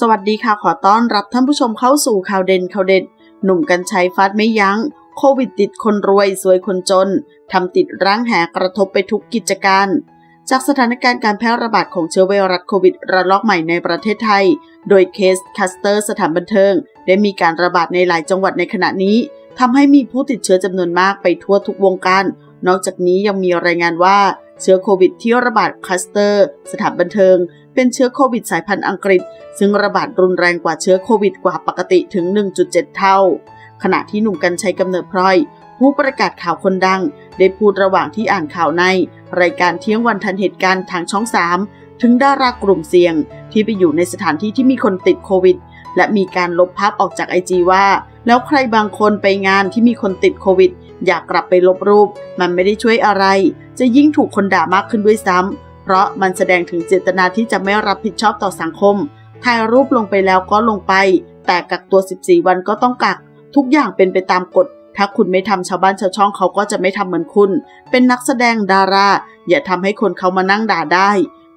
สวัสดีค่ะขอต้อนรับท่านผู้ชมเข้าสู่ข่าวเด่นข่าวเด็ด หนุ่มกัญชัยฟาดไม่ยัง้ง โควิดติดคนรวยสวยคนจนทำติดร่างแหกระทบไปทุกกิจการ จากสถานการณ์การแพร่ระบาดของเชื้อไวรัสโควิดระลอกใหม่ในประเทศไทย โดยเคสคัสเตอร์สถานบันเทิง ได้มีการระบาดในหลายจังหวัดในขณะนี้ทำให้มีผู้ติดเชื้อจำนวนมากไปทั่วทุกวงการ นอกจากนี้ยังมีรายงานว่า เชื้อโควิดที่ระบาดคลัสเตอร์ สถานบันเทิง เป็นเชื้อโควิดสายพันธุ์อังกฤษ ซึ่งระบาดรุนแรงกว่าเชื้อโควิดกว่าปกติถึง 1.7 เท่า ขณะที่หนุ่มกัญชัยกำเนิดพลอย ผู้ประกาศข่าวคนดัง ได้พูดระหว่างที่อ่านข่าวใน รายการเที่ยงวันทันเหตุการณ์ทางช่อง 3 ถึงดารากลุ่มเสี่ยง ที่ไปอยู่ในสถานที่ที่มีคนติดโควิด และมีการลบภาพออกจากไอจีว่า แล้วใครบางคนไปงานที่มีคนติดโควิด อยากกลับไปลบรูป มันไม่ได้ช่วยอะไร จะยิ่งถูกคนด่ามากขึ้นด้วยซ้ำเพราะมันแสดงถึงเจตนาที่จะไม่รับผิดชอบต่อสังคม ถ่ายรูปลงไปแล้วก็ลงไป แต่กักตัว 14 วันก็ต้องกัก ทุกอย่างเป็นไปตามกฎ ถ้าคุณไม่ทำชาวบ้านชาวช่องเขาก็จะไม่ทำเหมือนคุณ เป็นนักแสดงดารา อย่าทำให้คนเขามานั่งด่าได้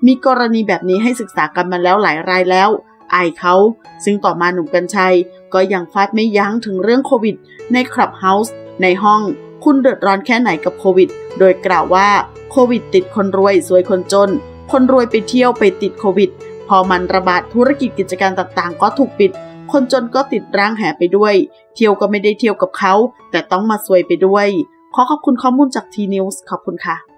มีกรณีแบบนี้ให้ศึกษากันมาแล้วหลายรายแล้วอายเขา ซึ่งต่อมาหนุ่มกัญชัย ก็ยังฟาดไม่ยั้งถึงเรื่องโควิด ในคลับเฮาส์ ในห้องคุณเดือดร้อนแค่ไหนกับโควิด โดยกล่าวว่าโควิดติดคนรวยสวยคนจน คนรวยไปเที่ยวไปติดโควิด พอมันระบาดธุรกิจกิจการต่างๆ ก็ถูกปิด คนจนก็ติดร่างแหไปด้วย เที่ยวก็ไม่ได้เที่ยวกับเขา แต่ต้องมาซวยไปด้วย ขอขอบคุณข้อมูลจากทีนิวส์ขอบคุณค่ะ